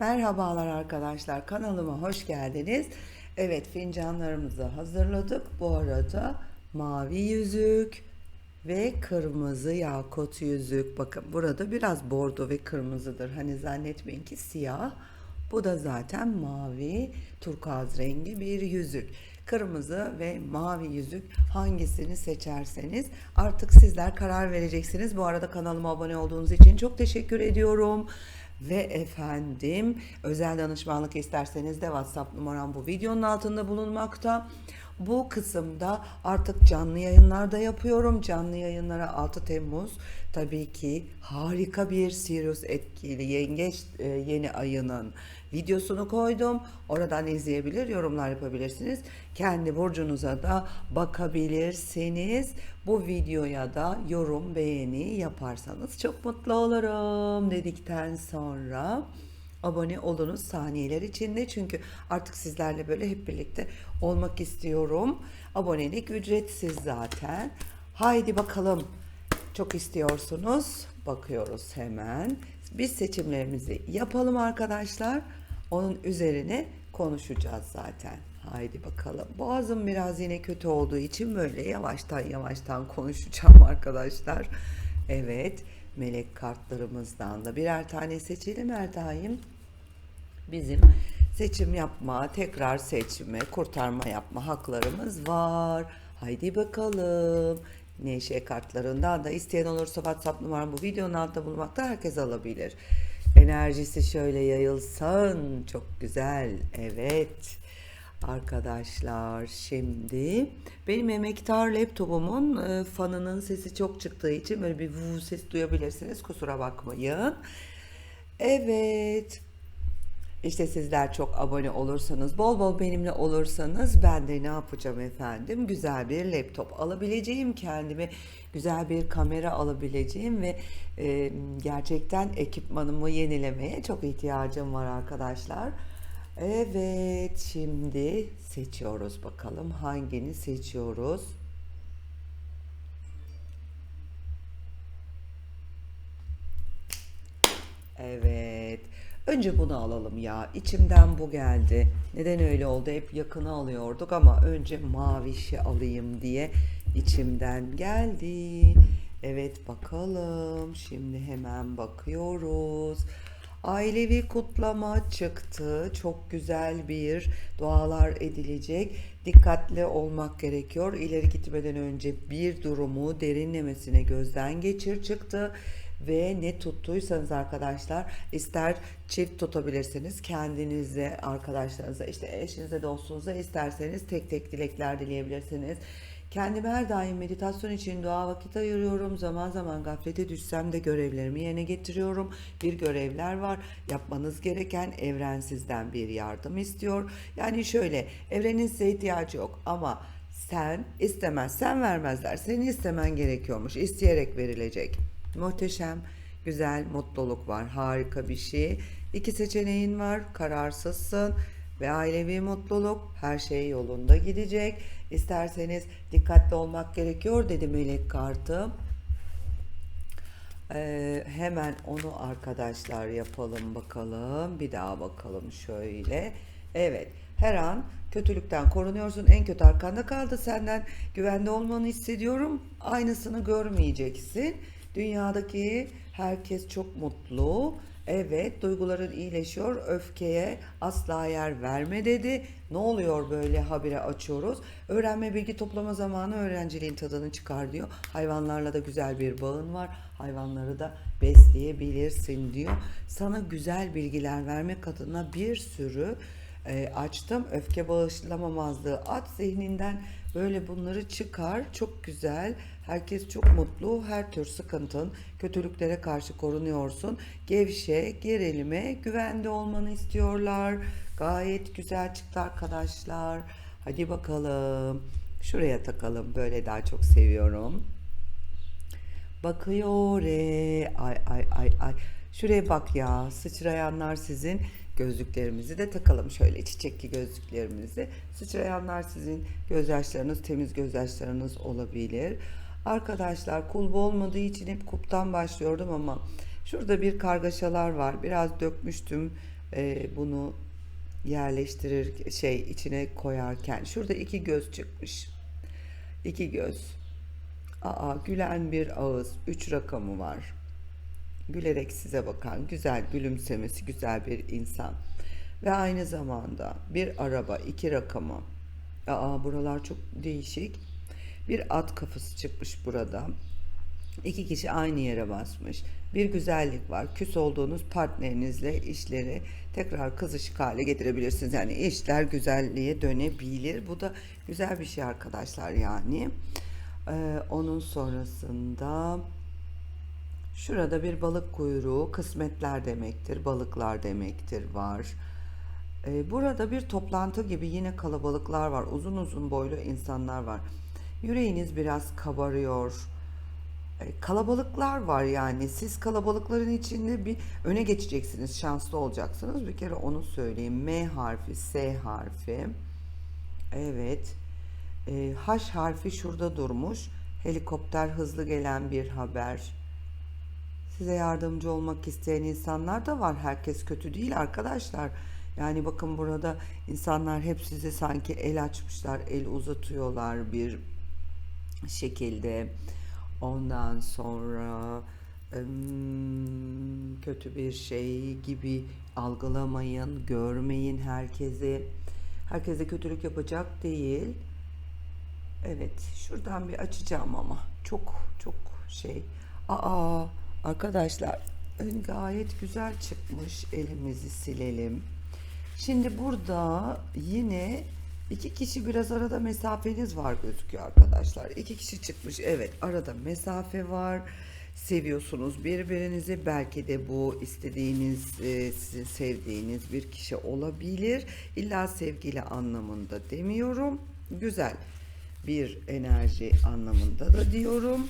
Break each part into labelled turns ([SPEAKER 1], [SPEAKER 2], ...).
[SPEAKER 1] Merhabalar arkadaşlar kanalıma hoş geldiniz. Evet fincanlarımızı hazırladık. Bu arada mavi yüzük ve kırmızı yakut yüzük. Bakın burada biraz bordo ve kırmızıdır. Hani zannetmeyin ki siyah. Bu da zaten mavi turkuaz rengi bir yüzük. Kırmızı ve mavi yüzük hangisini seçerseniz artık sizler karar vereceksiniz. Bu arada kanalıma abone olduğunuz için çok teşekkür ediyorum. Ve efendim özel danışmanlık isterseniz de WhatsApp numaram bu videonun altında bulunmakta. Bu kısımda artık canlı yayınlarda yapıyorum. Canlı yayınlara 6 Temmuz tabii ki harika bir Sirius etkili yengeç e, yeni ayının videosunu koydum. Oradan izleyebilir, yorumlar yapabilirsiniz. Kendi burcunuza da bakabilirsiniz. Bu videoya da yorum, beğeni yaparsanız çok mutlu olurum dedikten sonra abone olunuz saniyeler içinde çünkü artık sizlerle böyle hep birlikte olmak istiyorum. Abonelik ücretsiz zaten. Haydi bakalım. Çok istiyorsunuz. Bakıyoruz hemen. Biz seçimlerimizi yapalım arkadaşlar. Onun üzerine konuşacağız zaten. Haydi bakalım. Boğazım biraz yine kötü olduğu için böyle yavaştan yavaştan konuşacağım arkadaşlar. Evet, melek kartlarımızdan da birer tane seçelim her daim. Bizim seçim yapma, tekrar seçme, kurtarma yapma haklarımız var. Haydi bakalım. Neşe kartlarından da isteyen olursa WhatsApp numaram bu videonun altında bulunmakta herkes alabilir. Enerjisi şöyle yayılsın. Çok güzel. Evet. Arkadaşlar şimdi benim emektar laptopumun e, fanının sesi çok çıktığı için böyle bir vuv ses duyabilirsiniz. Kusura bakmayın. Evet. İşte sizler çok abone olursanız, bol bol benimle olursanız ben de ne yapacağım efendim? Güzel bir laptop alabileceğim, kendime güzel bir kamera alabileceğim ve e, gerçekten ekipmanımı yenilemeye çok ihtiyacım var arkadaşlar. Evet, şimdi seçiyoruz bakalım hangini seçiyoruz. Evet. Önce bunu alalım ya. İçimden bu geldi. Neden öyle oldu? Hep yakını alıyorduk ama önce mavişi alayım diye içimden geldi. Evet bakalım. Şimdi hemen bakıyoruz. Ailevi kutlama çıktı. Çok güzel bir dualar edilecek. Dikkatli olmak gerekiyor. İleri gitmeden önce bir durumu derinlemesine gözden geçir çıktı ve ne tuttuysanız arkadaşlar ister çift tutabilirsiniz kendinize arkadaşlarınıza işte eşinize dostunuza isterseniz tek tek dilekler dileyebilirsiniz. Kendime her daim meditasyon için dua vakit ayırıyorum. Zaman zaman gaflete düşsem de görevlerimi yerine getiriyorum. Bir görevler var. Yapmanız gereken evren sizden bir yardım istiyor. Yani şöyle evrenin size ihtiyacı yok ama sen istemezsen vermezler. Senin istemen gerekiyormuş. İsteyerek verilecek. Muhteşem, güzel mutluluk var. Harika bir şey. İki seçeneğin var. Kararsızsın ve ailevi mutluluk her şey yolunda gidecek. İsterseniz dikkatli olmak gerekiyor dedi melek kartı. Ee, hemen onu arkadaşlar yapalım bakalım. Bir daha bakalım şöyle. Evet. Her an kötülükten korunuyorsun. En kötü arkanda kaldı. Senden güvende olmanı hissediyorum. Aynısını görmeyeceksin. Dünyadaki herkes çok mutlu. Evet, duyguların iyileşiyor. Öfkeye asla yer verme dedi. Ne oluyor böyle habire açıyoruz. Öğrenme bilgi toplama zamanı öğrenciliğin tadını çıkar diyor. Hayvanlarla da güzel bir bağın var. Hayvanları da besleyebilirsin diyor. Sana güzel bilgiler vermek adına bir sürü e, açtım. Öfke bağışlamamazlığı at zihninden böyle bunları çıkar. Çok güzel. Herkes çok mutlu. Her tür sıkıntın, kötülüklere karşı korunuyorsun. Gevşe, gerilime, güvende olmanı istiyorlar. Gayet güzel çıktı arkadaşlar. Hadi bakalım. Şuraya takalım. Böyle daha çok seviyorum. Bakıyor. Ay ay ay ay. Şuraya bak ya. Sıçrayanlar sizin gözlüklerimizi de takalım şöyle çiçekli gözlüklerimizi. Sıçrayanlar sizin gözyaşlarınız, temiz gözyaşlarınız olabilir. Arkadaşlar kulbu olmadığı için hep kuptan başlıyordum ama şurada bir kargaşalar var. Biraz dökmüştüm. e, bunu yerleştirir şey içine koyarken şurada iki göz çıkmış. İki göz. Aa gülen bir ağız. Üç rakamı var. Gülerek size bakan, güzel gülümsemesi güzel bir insan. Ve aynı zamanda bir araba, iki rakamı. Aa buralar çok değişik. Bir at kafası çıkmış burada. İki kişi aynı yere basmış. Bir güzellik var. Küs olduğunuz partnerinizle işleri tekrar kızışık hale getirebilirsiniz. Yani işler güzelliğe dönebilir. Bu da güzel bir şey arkadaşlar yani. Ee, onun sonrasında şurada bir balık kuyruğu kısmetler demektir. Balıklar demektir var. Ee, burada bir toplantı gibi yine kalabalıklar var. Uzun uzun boylu insanlar var. Yüreğiniz biraz kabarıyor. E, Kalabalıklar var yani. Siz kalabalıkların içinde bir öne geçeceksiniz. Şanslı olacaksınız. Bir kere onu söyleyeyim. M harfi, S harfi. Evet. E, H harfi şurada durmuş. Helikopter hızlı gelen bir haber. Size yardımcı olmak isteyen insanlar da var. Herkes kötü değil arkadaşlar. Yani bakın burada insanlar hep size sanki el açmışlar, el uzatıyorlar bir şekilde. Ondan sonra kötü bir şey gibi algılamayın, görmeyin herkesi. Herkese kötülük yapacak değil. Evet, şuradan bir açacağım ama çok çok şey. Aa, arkadaşlar gayet güzel çıkmış. Elimizi silelim. Şimdi burada yine iki kişi biraz arada mesafeniz var gözüküyor arkadaşlar. İki kişi çıkmış. Evet, arada mesafe var. Seviyorsunuz birbirinizi. Belki de bu istediğiniz, e, sizin sevdiğiniz bir kişi olabilir. İlla sevgili anlamında demiyorum. Güzel bir enerji anlamında da diyorum.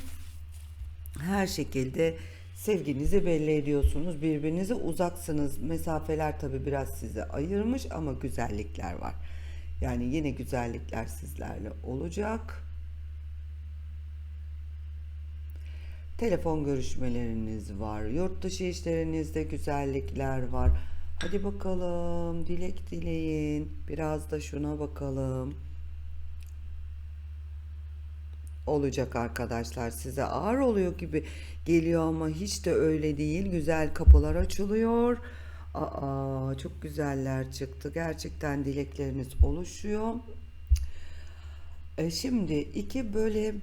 [SPEAKER 1] Her şekilde sevginizi belli ediyorsunuz. Birbirinize uzaksınız. Mesafeler tabii biraz sizi ayırmış ama güzellikler var. Yani yine güzellikler sizlerle olacak. Telefon görüşmeleriniz var. Yurt dışı işlerinizde güzellikler var. Hadi bakalım dilek dileyin. Biraz da şuna bakalım olacak arkadaşlar. Size ağır oluyor gibi geliyor ama hiç de öyle değil. Güzel kapılar açılıyor. Aa, çok güzeller çıktı. Gerçekten dilekleriniz oluşuyor. E, şimdi iki böyle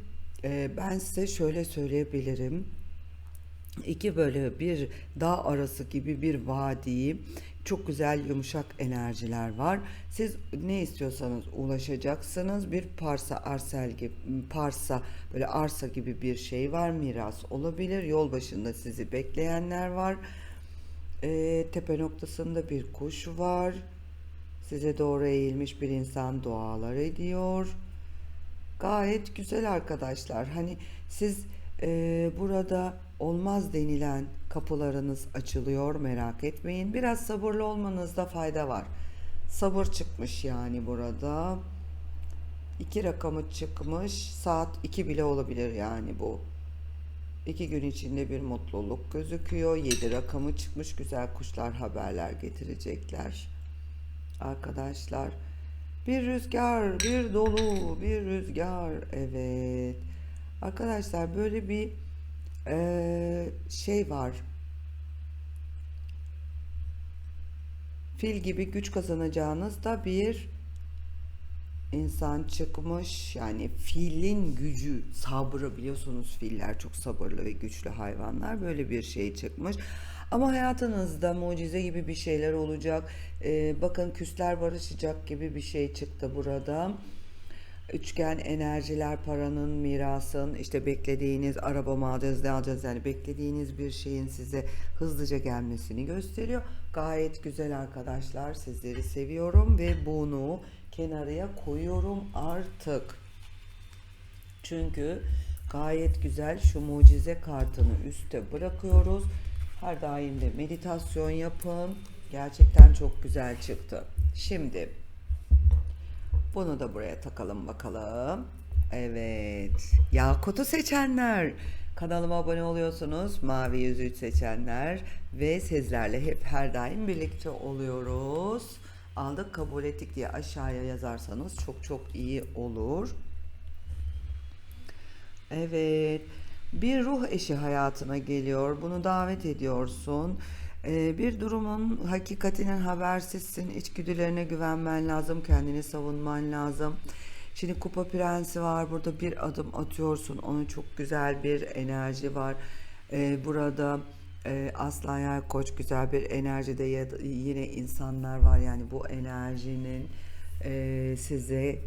[SPEAKER 1] e, ben size şöyle söyleyebilirim. İki böyle bir dağ arası gibi bir vadi çok güzel yumuşak enerjiler var. Siz ne istiyorsanız ulaşacaksınız. Bir parsa arsel gibi parsa böyle arsa gibi bir şey var. Miras olabilir. Yol başında sizi bekleyenler var. Ee, tepe noktasında bir kuş var. Size doğru eğilmiş bir insan dualar ediyor. Gayet güzel arkadaşlar. Hani siz e, burada olmaz denilen kapılarınız açılıyor merak etmeyin. Biraz sabırlı olmanızda fayda var. Sabır çıkmış yani burada. İki rakamı çıkmış. Saat iki bile olabilir yani bu. İki gün içinde bir mutluluk gözüküyor. Yedi rakamı çıkmış. Güzel kuşlar haberler getirecekler. Arkadaşlar bir rüzgar, bir dolu, bir rüzgar. Evet. Arkadaşlar böyle bir eee, şey var. Fil gibi güç kazanacağınız da bir insan çıkmış. Yani filin gücü, sabrı biliyorsunuz filler çok sabırlı ve güçlü hayvanlar. Böyle bir şey çıkmış. Ama hayatınızda mucize gibi bir şeyler olacak. Ee, bakın küsler barışacak gibi bir şey çıktı burada. Üçgen enerjiler paranın, mirasın, işte beklediğiniz araba ne alacağız yani beklediğiniz bir şeyin size hızlıca gelmesini gösteriyor. Gayet güzel arkadaşlar. Sizleri seviyorum ve bunu kenarıya koyuyorum artık. Çünkü gayet güzel şu mucize kartını üste bırakıyoruz. Her daim de meditasyon yapın. Gerçekten çok güzel çıktı. Şimdi bunu da buraya takalım bakalım. Evet. Yakut'u seçenler. Kanalıma abone oluyorsunuz. Mavi yüzüğü seçenler ve sizlerle hep her daim birlikte oluyoruz. Aldık kabul ettik diye aşağıya yazarsanız çok çok iyi olur. Evet. Bir ruh eşi hayatına geliyor. Bunu davet ediyorsun. Ee, bir durumun hakikatinin habersizsin. İçgüdülerine güvenmen lazım. Kendini savunman lazım. Şimdi kupa prensi var. Burada bir adım atıyorsun. Onun çok güzel bir enerji var. Ee, burada e, aslan yay koç güzel bir enerjide yine insanlar var. Yani bu enerjinin e, size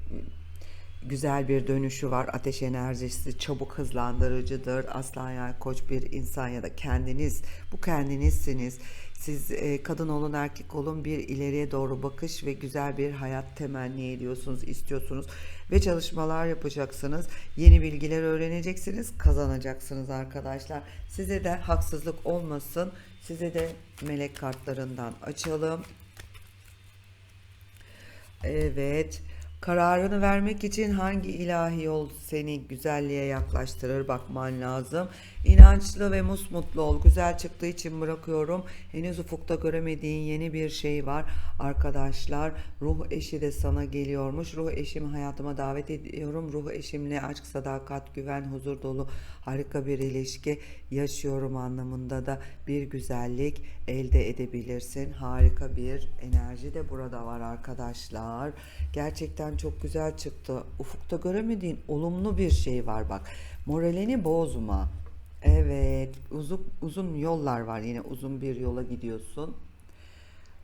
[SPEAKER 1] güzel bir dönüşü var. Ateş enerjisi çabuk hızlandırıcıdır. Aslan yay koç bir insan ya da kendiniz bu kendinizsiniz. Siz e, kadın olun erkek olun bir ileriye doğru bakış ve güzel bir hayat temenni ediyorsunuz, istiyorsunuz ve çalışmalar yapacaksınız. Yeni bilgiler öğreneceksiniz, kazanacaksınız arkadaşlar. Size de haksızlık olmasın. Size de melek kartlarından açalım. Evet. Kararını vermek için hangi ilahi yol seni güzelliğe yaklaştırır bakman lazım. İnançlı ve musmutlu ol. Güzel çıktığı için bırakıyorum. Henüz ufukta göremediğin yeni bir şey var. Arkadaşlar ruh eşi de sana geliyormuş. Ruh eşimi hayatıma davet ediyorum. Ruh eşimle aşk, sadakat, güven, huzur dolu harika bir ilişki yaşıyorum anlamında da bir güzellik elde edebilirsin. Harika bir enerji de burada var arkadaşlar. Gerçekten çok güzel çıktı. Ufukta göremediğin olumlu bir şey var bak. Moralini bozma. Evet, uzun uzun yollar var yine uzun bir yola gidiyorsun.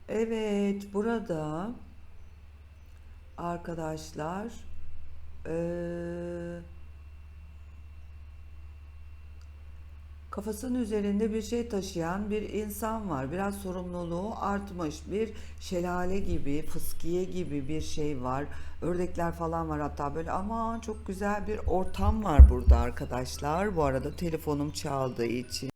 [SPEAKER 1] Evet, burada arkadaşlar eee kafasının üzerinde bir şey taşıyan bir insan var. Biraz sorumluluğu artmış. Bir şelale gibi, fıskiye gibi bir şey var. Ördekler falan var hatta böyle aman çok güzel bir ortam var burada arkadaşlar. Bu arada telefonum çaldığı için.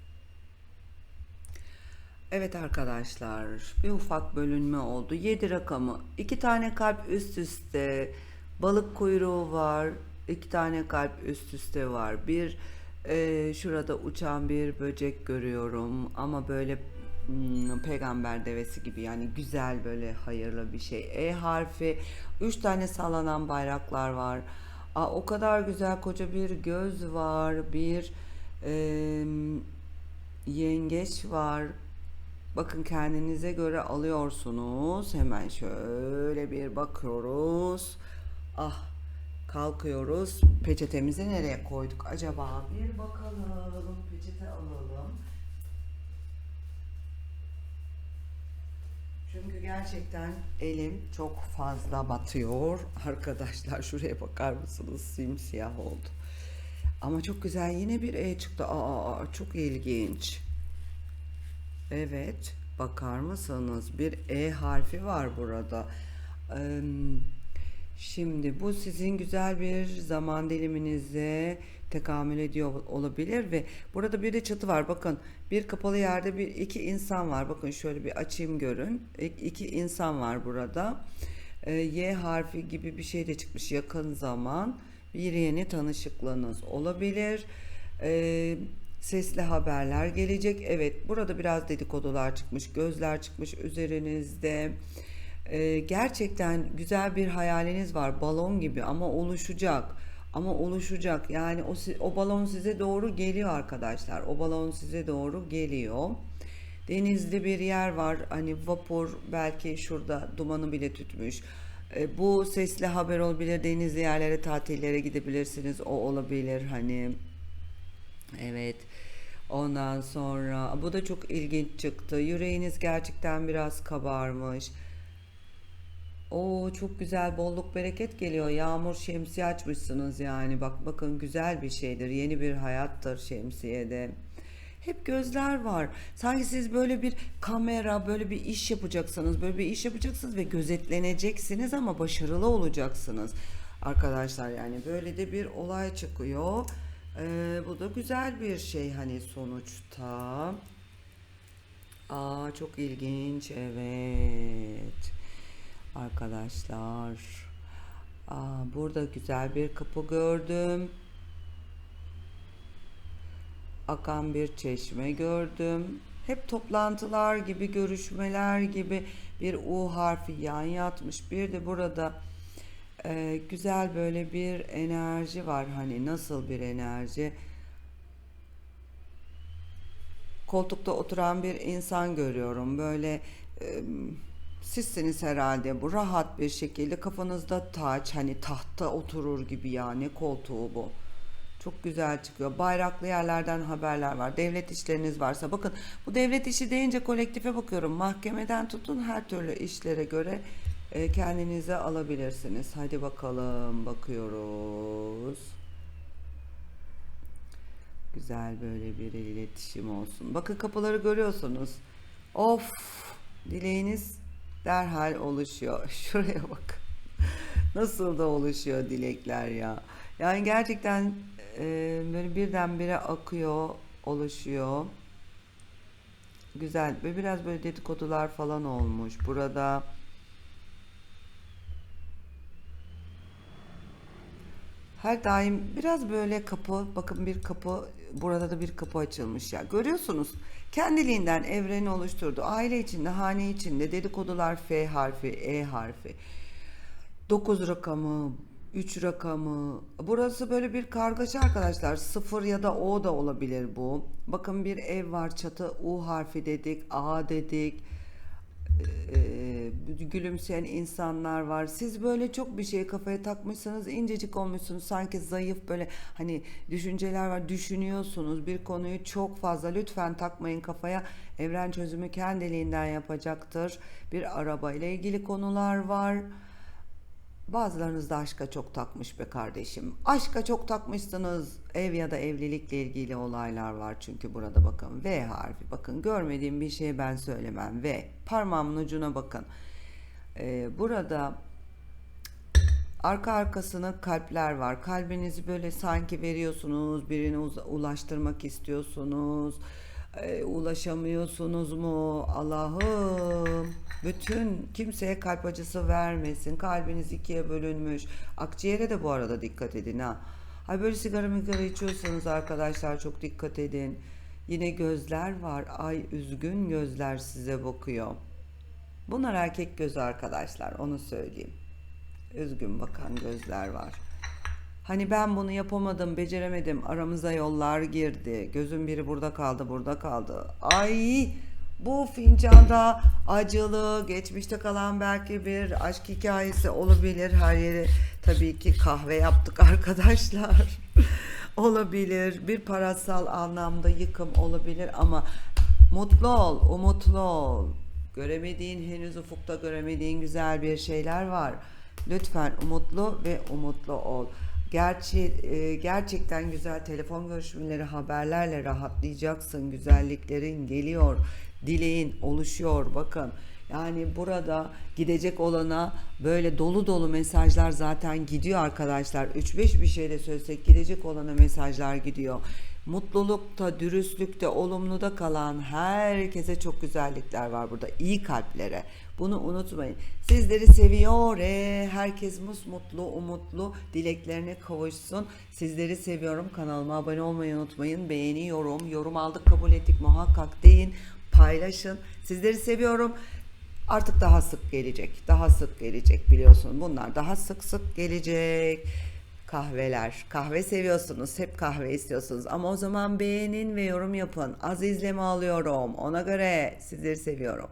[SPEAKER 1] Evet arkadaşlar bir ufak bölünme oldu. 7 rakamı. 2 tane kalp üst üste. Balık kuyruğu var. 2 tane kalp üst üste var. Bir ee, şurada uçan bir böcek görüyorum ama böyle hmm, peygamber devesi gibi yani güzel böyle hayırlı bir şey. E harfi, üç tane sallanan bayraklar var. Aa, o kadar güzel koca bir göz var, bir e, yengeç var. Bakın kendinize göre alıyorsunuz. Hemen şöyle bir bakıyoruz. Ah kalkıyoruz. Peçetemizi nereye koyduk acaba? Bir bakalım. Peçete alalım. Çünkü gerçekten elim çok fazla batıyor. Arkadaşlar şuraya bakar mısınız? Simsiyah oldu. Ama çok güzel yine bir E çıktı. Aa çok ilginç. Evet bakar mısınız? Bir E harfi var burada. Eee Şimdi bu sizin güzel bir zaman diliminize tekamül ediyor olabilir ve burada bir de çatı var. Bakın bir kapalı yerde bir iki insan var. Bakın şöyle bir açayım görün. İki insan var burada. Ee, y harfi gibi bir şey de çıkmış yakın zaman. Bir yeni tanışıklığınız olabilir. Ee, sesli haberler gelecek. Evet burada biraz dedikodular çıkmış. Gözler çıkmış üzerinizde. Ee, gerçekten güzel bir hayaliniz var balon gibi ama oluşacak ama oluşacak. Yani o, o balon size doğru geliyor arkadaşlar. O balon size doğru geliyor. Denizli bir yer var hani vapur belki şurada dumanı bile tutmuş e, bu sesli haber olabilir denizli yerlere tatillere gidebilirsiniz. O olabilir hani evet. Ondan sonra bu da çok ilginç çıktı. Yüreğiniz gerçekten biraz kabarmış Oo çok güzel bolluk bereket geliyor. Yağmur şemsiye açmışsınız yani. Bak bakın güzel bir şeydir. Yeni bir hayattır şemsiyede. Hep gözler var. Sanki siz böyle bir kamera, böyle bir iş yapacaksınız. Böyle bir iş yapacaksınız ve gözetleneceksiniz ama başarılı olacaksınız. Arkadaşlar yani böyle de bir olay çıkıyor. Ee, bu da güzel bir şey hani sonuçta. Aa çok ilginç. Evet. Arkadaşlar. Aa, burada güzel bir kapı gördüm. akan bir çeşme gördüm. Hep toplantılar gibi, görüşmeler gibi bir U harfi yan yatmış. Bir de burada e, güzel böyle bir enerji var. Hani nasıl bir enerji? koltukta oturan bir insan görüyorum. Böyle e, sizsiniz herhalde bu rahat bir şekilde kafanızda taç hani tahta oturur gibi ya ne koltuğu bu. Çok güzel çıkıyor. Bayraklı yerlerden haberler var. Devlet işleriniz varsa bakın bu devlet işi deyince kolektife bakıyorum. Mahkemeden tutun her türlü işlere göre e, kendinize alabilirsiniz. Hadi bakalım bakıyoruz. Güzel böyle bir iletişim olsun. Bakın kapıları görüyorsunuz. Of! Dileğiniz derhal oluşuyor. Şuraya bak. Nasıl da oluşuyor dilekler ya. Yani gerçekten e, böyle birdenbire akıyor, oluşuyor. Güzel ve biraz böyle dedikodular falan olmuş. Burada Her daim biraz böyle kapı, bakın bir kapı, burada da bir kapı açılmış ya. Görüyorsunuz, kendiliğinden evreni oluşturdu. Aile içinde, hane içinde dedikodular F harfi, E harfi. 9 rakamı, 3 rakamı. Burası böyle bir kargaşa arkadaşlar. 0 ya da O da olabilir bu. Bakın bir ev var, çatı U harfi dedik, A dedik e, gülümseyen insanlar var. Siz böyle çok bir şey kafaya takmışsınız, incecik olmuşsunuz. Sanki zayıf böyle hani düşünceler var. Düşünüyorsunuz bir konuyu çok fazla. Lütfen takmayın kafaya. Evren çözümü kendiliğinden yapacaktır. Bir araba ile ilgili konular var. Bazılarınız da aşka çok takmış be kardeşim. Aşka çok takmışsınız. Ev ya da evlilikle ilgili olaylar var çünkü burada bakın. V harfi bakın görmediğim bir şeyi ben söylemem. V parmağımın ucuna bakın. Ee, burada arka arkasına kalpler var. Kalbinizi böyle sanki veriyorsunuz, birine ulaştırmak istiyorsunuz. Ee, ulaşamıyorsunuz mu? Allah'ım bütün kimseye kalp acısı vermesin. Kalbiniz ikiye bölünmüş. Akciğere de bu arada dikkat edin ha. Ay böyle sigara migara içiyorsanız arkadaşlar çok dikkat edin. Yine gözler var. Ay üzgün gözler size bakıyor. Bunlar erkek gözü arkadaşlar onu söyleyeyim. Üzgün bakan gözler var. Hani ben bunu yapamadım, beceremedim. Aramıza yollar girdi. Gözüm biri burada kaldı, burada kaldı. Ay bu fincanda acılı, geçmişte kalan belki bir aşk hikayesi olabilir. Her yeri tabii ki kahve yaptık arkadaşlar. olabilir. Bir parasal anlamda yıkım olabilir ama mutlu ol, umutlu ol. Göremediğin henüz ufukta göremediğin güzel bir şeyler var. Lütfen umutlu ve umutlu ol. Gerçi e, gerçekten güzel telefon görüşmeleri, haberlerle rahatlayacaksın. Güzelliklerin geliyor, dileğin oluşuyor. Bakın yani burada gidecek olana böyle dolu dolu mesajlar zaten gidiyor arkadaşlar. 3-5 bir şeyle söylesek gidecek olana mesajlar gidiyor. Mutlulukta, dürüstlükte, olumluda kalan herkese çok güzellikler var burada. İyi kalplere. Bunu unutmayın. Sizleri seviyor. E, herkes mutlu, umutlu, dileklerine kavuşsun. Sizleri seviyorum. Kanalıma abone olmayı unutmayın. Beğeni, yorum, yorum aldık, kabul ettik muhakkak deyin. Paylaşın. Sizleri seviyorum. Artık daha sık gelecek. Daha sık gelecek biliyorsun. Bunlar daha sık sık gelecek kahveler. Kahve seviyorsunuz, hep kahve istiyorsunuz ama o zaman beğenin ve yorum yapın. Az izleme alıyorum. Ona göre sizleri seviyorum.